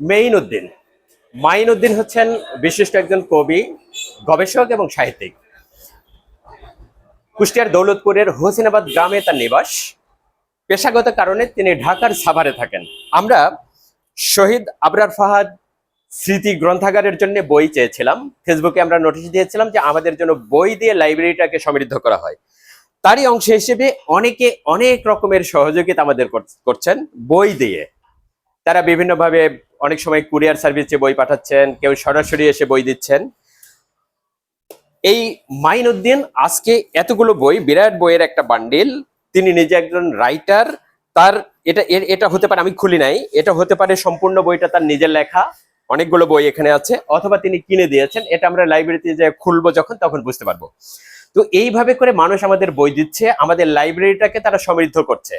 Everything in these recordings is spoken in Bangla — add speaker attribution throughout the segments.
Speaker 1: মেইন উদ্দিন মাইন উদ্দিন হচ্ছেন বিশিষ্ট একজন কবি, গবেষক এবং সাহিত্যিক। কুষ্টিয়ার দৌলতপুরের হোসেনাবাদ গ্রামে তার নিবাস। পেশাগত কারণে তিনি ঢাকার সাভারে থাকেন। আমরা শহীদ আবরার ফাহাদ স্মৃতি গ্রন্থাগারের জন্য বই চেয়েছিলাম। ফেসবুকে আমরা নোটিশ দিয়েছিলাম যে আমাদের জন্য বই দিয়ে লাইব্রেরিটাকে সমৃদ্ধ করা হয়। তারই অংশ হিসেবে অনেকে অনেক রকমের সহযোগিতা আমাদের করছেন বই দিয়ে। তারা বিভিন্নভাবে অনেক সময় কুরিয়ার সার্ভিসে বই পাঠাচ্ছেন, কেউ সরাসরি এসে বই দিচ্ছেন। এই মাইনুদ্দিন আজকে এতগুলো বই, বিরাট বইয়ের একটা বান্ডিল। তিনি নিজে একজন রাইটার, তার এটা এটা হতে পারে, আমি খুলি নাই, এটা হতে পারে সম্পূর্ণ বইটা তার নিজের লেখা, অনেকগুলো বই এখানে আছে, অথবা তিনি কিনে দিয়েছেন, এটা আমরা লাইব্রেরিতে যে খুলবো যখন, তখন বুঝতে পারব। তো এইভাবে করে মানুষ আমাদের বই দিচ্ছে, আমাদের লাইব্রেরিটাকে তারা সমৃদ্ধ করছে।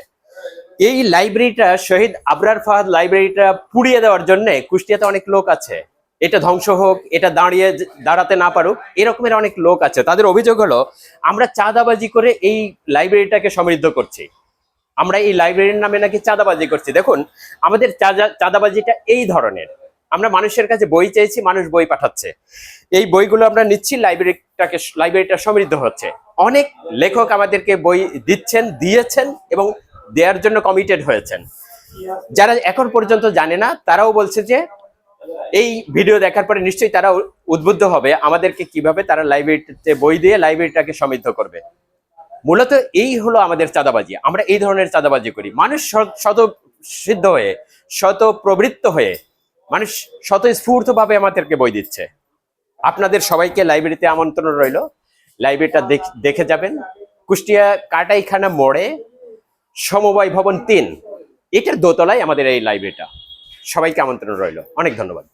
Speaker 1: এই লাইব্রেরিটা শহীদ আবরার ফাহাদ লাইব্রেরিটা পুড়িয়ে দেওয়ার জন্য কুষ্টিয়াতে অনেক লোক আছে। এটা ধ্বংস হোক, এটা দাঁড়িয়ে দাঁড়াতে না পারুক, এরকমের অনেক লোক আছে। তাদের অভিযোগ হলো, আমরা চাঁদাবাজি করে এই লাইব্রেরিটাকে সমৃদ্ধ করছি। আমরা এই লাইব্রেরির নামে নাকি চাঁদাবাজি করছি। দেখুন, আমাদের চাঁদা- চাঁদাবাজিটা এই ধরনের। আমরা মানুষের কাছে বই চাইছি মানুষ বই পাঠাচ্ছে। এই বইগুলো আমরা নিচ্ছি লাইব্রেরিটাকে লাইব্রেরিটা সমৃদ্ধ হচ্ছে। অনেক লেখক আমাদেরকে বই দিচ্ছেন, দিয়েছেন এবং দেওয়ার জন্য কমিটেড হয়েছেন। যারা এখন পর্যন্ত জানে না, তারাও বলছে যে, এই ভিডিও দেখার পরে নিশ্চয়ই তারা উদ্বুদ্ধ হবে আমাদেরকে কীভাবে তারা লাইব্রেরিতে বই দিয়ে লাইব্রেরিটাকে সমৃদ্ধ করবে। মূলত এই হলো আমাদের চাঁদাবাজি। আমরা এই ধরনের চাঁদাবাজি করি। মানুষ শত সিদ্ধ হয়ে, শত প্রবৃত্ত হয়ে, মানুষ শত স্ফূর্তভাবে আমাদেরকে বই দিচ্ছে। আপনাদের সবাইকে লাইব্রেরিতে আমন্ত্রণ রইল। লাইব্রেরিটা দেখে যাবেন। কুষ্টিয়া, কাটাইখানা মোড়ে সমবায় ভবন তিন। এটার দোতলায় আমাদের এই লাইব্রেরিটা সবাইকে আমন্ত্রণ রইল। অনেক ধন্যবাদ।